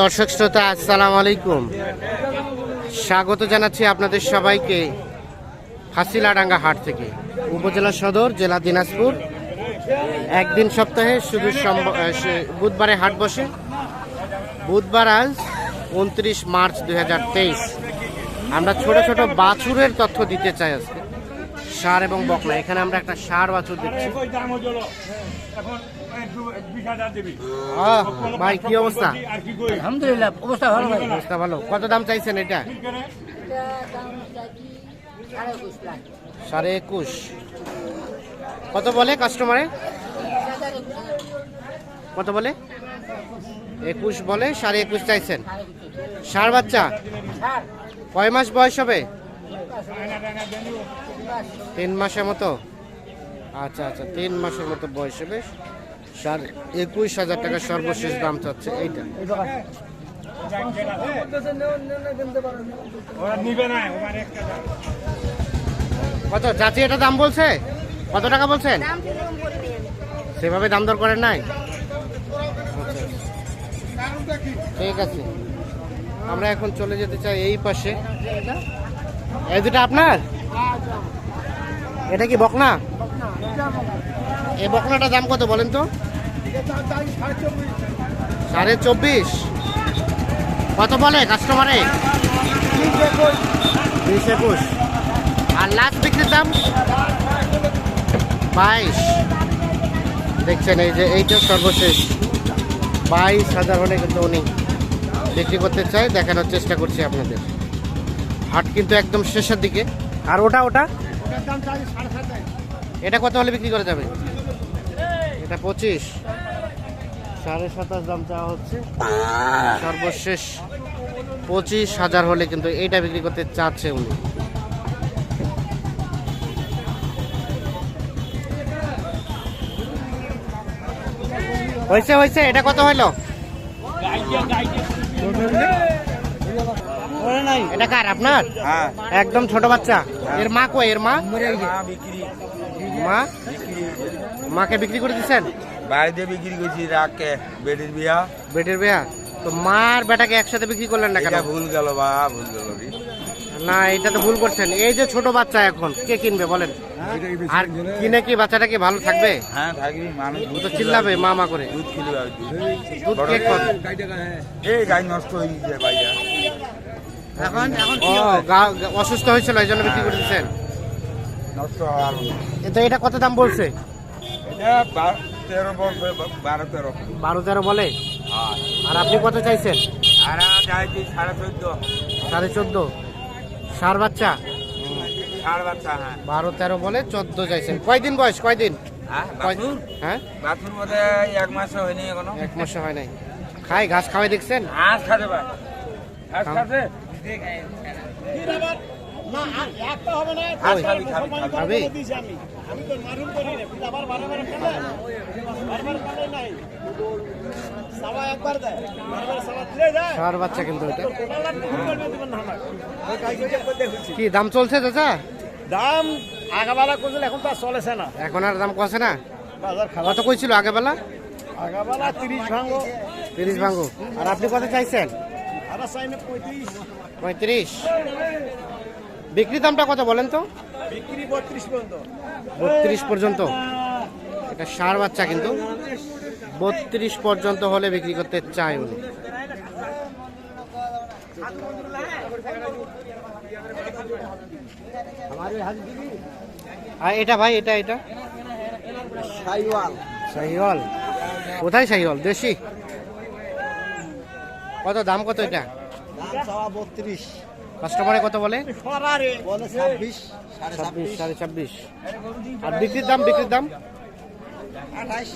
দর্শক শ্রোতা, আসসালামু আলাইকুম। স্বাগত জানাচ্ছি আপনাদের সবাইকে হাসিলাডাঙ্গা হাট থেকে। উপজেলা সদর, জেলা দিনাজপুর। একদিন সপ্তাহে শুধু বুধবারে হাট বসে। বুধবার আজ উনত্রিশ মার্চ দুই হাজার তেইশ। আমরা ছোট ছোট বাছুরের তথ্য দিতে চাই আজকে। সার এবং বকনা এখানে আমরা একটা সার বাছুর দিচ্ছি ভাই কি অবস্থা আর কি কই আলহামদুলিল্লাহ অবস্থা ভালো ভাই অবস্থা ভালো কত দাম চাইছেন এটা সাড়ে একুশ কত বলে কাস্টমারে কত বলে একুশ বলে সাড়ে একুশ চাইছেন সার বাচ্চা কয় মাস বয়স হবে তিন মাসের মতো? আচ্ছা আচ্ছা তিন মাসের মতো বয়স হবে সাড়ে একুশ হাজার টাকা সর্বশেষ দাম চাচ্ছে এইটা। ওরা নিবে না ওখানে একটা দাম। কত? চাচি এটা দাম বলছে? কত টাকা বলছেন? সেভাবে দাম দর করেন নাই। ঠিক আছে। আমরা এখন চলে যেতে চাই এই পাশে। এই দুটা আপনার? এটা কি বকনা? এই বকনাটার দাম কত বলেন তো? সাড়ে চব্বিশ। কত বলে কাস্টমারে বিশ একুশ। আর লাস্ট বিক্রির দাম? বাইশ। দেখছেন এই যে এইটা সর্বশেষ। বাইশ হাজার হলে কিন্তু উনি বিক্রি করতে চাই দেখানোর চেষ্টা করছি আপনাদের। হাট কিন্তু একদম শেষের দিকে। আর ওটা ওটা? এটা কত হলে বিক্রি করা যাবে? এটা পঁচিশ। সাড়ে সাতাশ দাম চাওয়া হচ্ছে। সর্বশেষ পঁচিশ হাজার হলে কিন্তু এইটা বিক্রি করতে চাচ্ছে উনি। হয়েছে হয়েছে, এটা কত হইল এটা কার আপনার? হ্যাঁ। একদম ছোট বাচ্চা। এর মা কয় এর মা? মা মাকে বিক্রি করে দিচ্ছেন বাড়িতে বিক্রি করছি রাখকে বেটির বিয়া। বেটের বেয়া? তো মার বেটাকে একসাথে বিক্রি করলেন না কেন? ভুল গেল বা ভুল গেল না এটা তো ভুল করছেন। এই যে ছোট বাচ্চা এখন কে কিনবে বলেন? আর কিনে কি বাচ্চাটা কি ভালো থাকবে? হ্যাঁ থাকবি মানুষ দুধ তো চিল্লাবে মা মা করে। দুধ খিলবে দুধ। দুধ কে এই গাই নষ্ট হয়ে ভাইয়া। এখন এখন ও অসুস্থ হয়েছিল এই জন্য বিক্রি করে দিচ্ছেন নষ্ট তো এটা কত দাম বলছে? এটা তেরো বছর বারো তেরো। বলে? আর আর আপনি কত চাইছেন? সাড়ে চোদ্দ। সাড়ে চোদ্দ? সার বাচ্চা? হ্যাঁ। বারো তেরো বলে চোদ্দ চাইছেন। কয়দিন বয়স কয়দিন? হ্যাঁ হ্যাঁ? এক মাসও হয়নি এখনও। এক মাসে হয় নাই। খাই ঘাস খাওয়াই দেখছেন? ঘাস খাতে ঘাস খাতে সার বাচ্চা কিন্তু কি দাম চলছে চাচা? দাম আগাবেলা করছিল এখন তো চলেছে না। এখন আর দাম কষে না? কত কইছিল আগে বেলা আগাবেলা তিরিশ ভাঙ। তিরিশ ভাঙ্গু আর আপনি কত চাইছেন? পঁয়ত্রিশ। বিক্রি দামটা কত বলেন তো? বত্রিশ পর্যন্ত। এটা সার বাচ্চা কিন্তু। বত্রিশ পর্যন্ত হলে বিক্রি করতে চাই উনি। আর এটা ভাই এটা এটা? শাহিওয়াল। কোথায় শাহিওয়াল? দেশি? কত দাম কত এটা? বত্রিশ। কাস্টমারে কত বলে? সরারে। বলে ছাব্বিশ সাড়ে ছাব্বিশ। আর বিক্রির দাম বিক্রির দাম? আঠাশ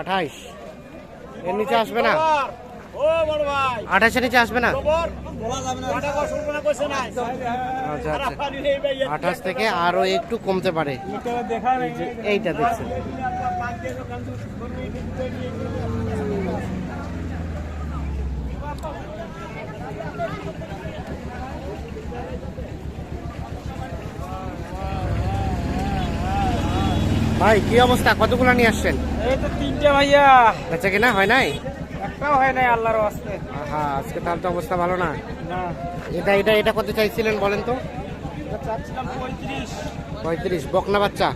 আঠাইশ। এর নিচে আসবে না? ও বড় ভাই। আঠাশের নিচে আসবে না? বলা যাবে না। টাকা শুনব না কইছে না। আচ্ছা আচ্ছা। আঠাশ থেকে আরও একটু কমতে পারে। দেখা নেই এইটা দেখছেন। ভাই কি অবস্থা? কতগুলো নিয়ে আসছেন? এই তো তিনটে ভাইয়া। বেচা কিনা হয় নাই? একটাও হয় নাই আল্লাহর আস্তে হ্যাঁ আজকে তাহলে তো অবস্থা ভালো না। এটা এটা এটা কত চাইছিলেন বলেন তো? পঁয়ত্রিশ। বকনা বাচ্চা?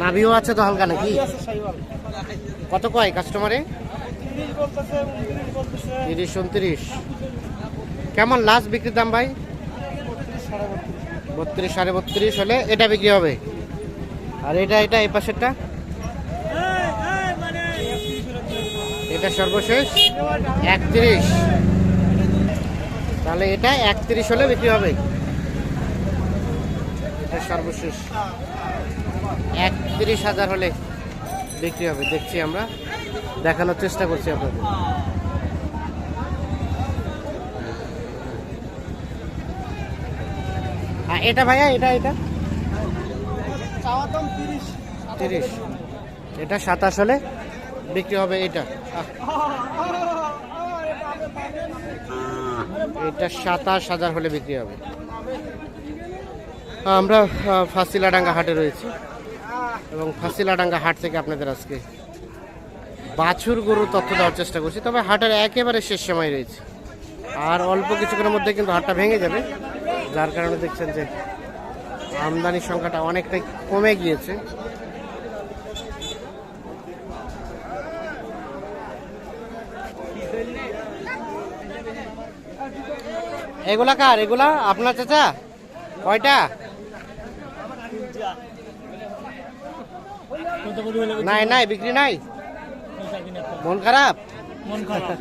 নাভিও আছে তো হালকা নাকি? কত কয় কাস্টমারে তিরিশ বলতেছে উনত্রিশ বলতেছে। তিরিশ উনত্রিশ। কেমন লাস্ট বিক্রির দাম ভাই? বত্রিশ সাড়ে বত্রিশ হলে এটা বিক্রি হবে। আর এটা এটা এই পাশেরটা? এটা সর্বশেষ একত্রিশ। তাহলে এটা একত্রিশ হলে বিক্রি হবে। এটা সর্বশেষ। একত্রিশ হাজার হলে বিক্রি হবে, দেখছি আমরা। দেখানোর চেষ্টা করছি আপনাদের। এটা ভাইয়া, এটা এটা? তিরিশ। এটা সাতাশ হলে বিক্রি হবে এটা। এটা সাতাশ হাজার হলে বিক্রি হবে। আমরা ফাঁসিলাডাঙ্গা হাটে রয়েছি। এবং ফাঁসিলাডাঙ্গা হাট থেকে আপনাদের আজকে বাছুর গরু তথ্য দেওয়ার চেষ্টা করছি। তবে হাটের একেবারে শেষ সময় রয়েছে। আর অল্প কিছুক্ষণের মধ্যে কিন্তু হাটটা ভেঙে যাবে। যার কারণে দেখছেন যে আমদানির সংখ্যাটা অনেকটাই কমে গিয়েছে। এগুলা কার? এগুলা আপনার চাচা? কয়টা? নাই নাই বিক্রি নাই? মন খারাপ? মন খারাপ।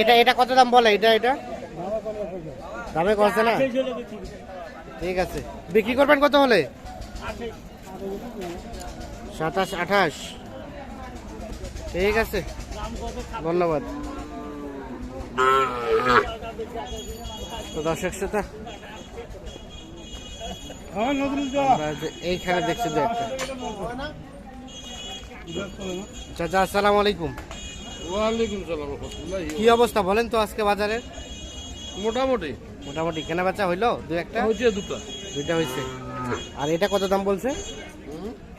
এটা এটা কত দাম বলে? এটা এটা? দামে করছে না? ঠিক আছে। বিক্রি করবেন কত হলে? সাতাশ আঠাশ। ঠিক আছে। ধন্যবাদ। তো দর্শক শ্রোতা হ্যাঁ এইখানে দেখছি একটা। চাচা আসসালামু আলাইকুম। ওয়ালাইকুম সালাম কি অবস্থা বলেন তো আজকে বাজারের? মোটামুটি। মোটামুটি কেনা বেচা হইল দু একটা? হচ্ছে দুটো। দুইটা হয়েছে। আর এটা কত দাম বলছে?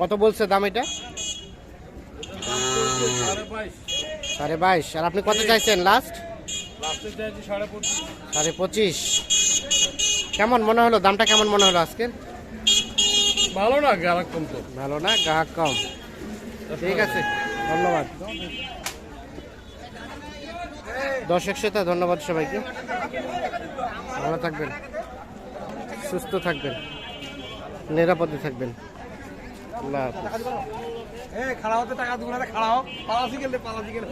কত বলছে দাম এটা? সাড়ে বাইশ। আর আপনি কত চাইছেন লাস্ট? সাড়ে পঁচিশ। কেমন মনে হলো? দামটা কেমন মনে হলো আজকের? ভালো না গ্রাহক কম তো। ভালো না গ্রাহক কম। ঠিক আছে ধন্যবাদ। দর্শক শ্রোতা ধন্যবাদ সবাইকে। ভালো থাকবেন সুস্থ থাকবেন নিরাপদে থাকবেন। আল্লাহ খাড়া হতে টাকা দুগুলো খাড়া হোক পালাসি গেলে পালাসি গেলে